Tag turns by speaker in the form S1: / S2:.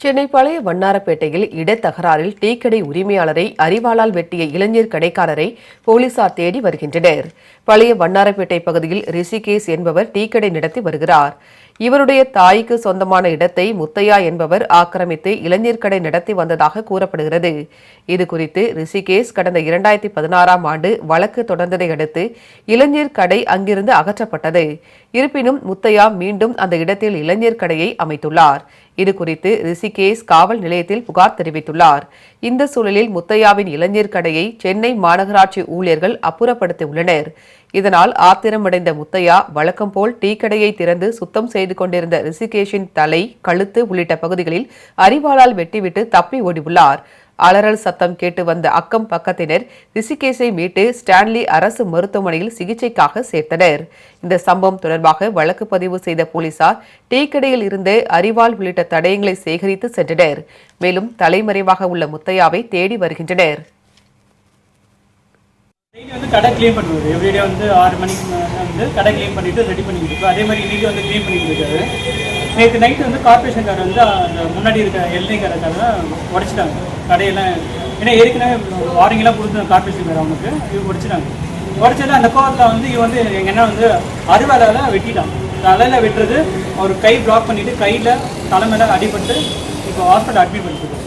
S1: சென்னை பழைய வண்ணாரப்பேட்டையில் இடத்தகராறில் டீக்கடை உரிமையாளரை அறிவாளால் வெட்டிய இளைஞர் கடைக்காரரை போலீசார் தேடி வருகின்றனர். பழைய வண்ணாரப்பேட்டை பகுதியில் ரிஷிகேஷ் என்பவர் டீக்கடை நடத்தி வருகிறார். இவருடைய தாய்க்கு சொந்தமான இடத்தை முத்தையா என்பவர் ஆக்கிரமித்து இளைஞர் கடை நடத்தி வந்ததாக கூறப்படுகிறது. இது குறித்து ரிஷிகேஷ் கடந்த இரண்டாயிரத்தி பதினாறாம் ஆண்டு வழக்கு தொடர்ந்ததை அடுத்து இளைஞர் கடை அங்கிருந்து அகற்றப்பட்டது. இருப்பினும் முத்தையா மீண்டும் அந்த இடத்தில் இளைஞர் கடையை அமைத்துள்ளார். இது குறித்து ரிஷிகேஷ் காவல் நிலையத்தில் புகார் தெரிவித்துள்ளார். இந்த சூழலில் முத்தையாவின் இளைஞர் கடையை சென்னை மாநகராட்சி ஊழியர்கள் அப்புறப்படுத்தியுள்ளனர். இதனால் ஆத்திரமடைந்த முத்தையா வழக்கம் போல் டீ கடையை திறந்து சுத்தம் செய்து கொண்டிருந்த ரிஷிகேஷின் தலை கழுத்து உள்ளிட்ட பகுதிகளில் அரிவாளால் வெட்டிவிட்டு தப்பி ஓடியுள்ளார். அலறல் சத்தம் கேட்டு வந்த அக்கம் பக்கத்தினர் ரிஷிகேஷை மீட்டு ஸ்டான்லி அரசு மருத்துவமனையில் சிகிச்சைக்காக சேர்த்தனர். இந்த சம்பவம் தொடர்பாக வழக்கு பதிவு செய்த போலீசார் டீ கடையில் இருந்து அரிவாள் உள்ளிட்ட தடயங்களை சேகரித்து சென்றனர். மேலும் தலைமறைவாக உள்ள முத்தையாவை தேடி வருகின்றனர்.
S2: டெய்லி வந்து கடை க்ளீன் பண்ணுவார் எவ்ரிடே வந்து ஆறு மணிக்கு வந்து கடை க்ளீன் பண்ணிட்டு ரெடி பண்ணிக்கிட்டு இருக்கோம் அதே மாதிரி இன்னைக்கு வந்து க்ளீன் பண்ணிட்டு இருக்காரு. நேற்று நைட்டு வந்து கார்பரேஷன்காரர் வந்து அந்த முன்னாடி இருக்க எல்லை கடைக்காரங்க உடச்சிட்டாங்க. கடையெல்லாம் ஏன்னா ஏற்கனவே வாரிங்கெல்லாம் கார்பரேஷன் கார் அவனுக்கு இவங்க உடைச்சிட்டாங்க. உடச்சதான் அந்த கோவத்தில் வந்து இவன் வந்து எங்கள் என்ன வந்து அறுவாலால் வெட்டிட்டான். தலையில் வெட்டுறது அவர் கை பிளாக் பண்ணிவிட்டு கையில் தலைமையில் அடிபட்டு இப்போ ஹாஸ்பிட்டல் அட்மிட் பண்ணிட்டு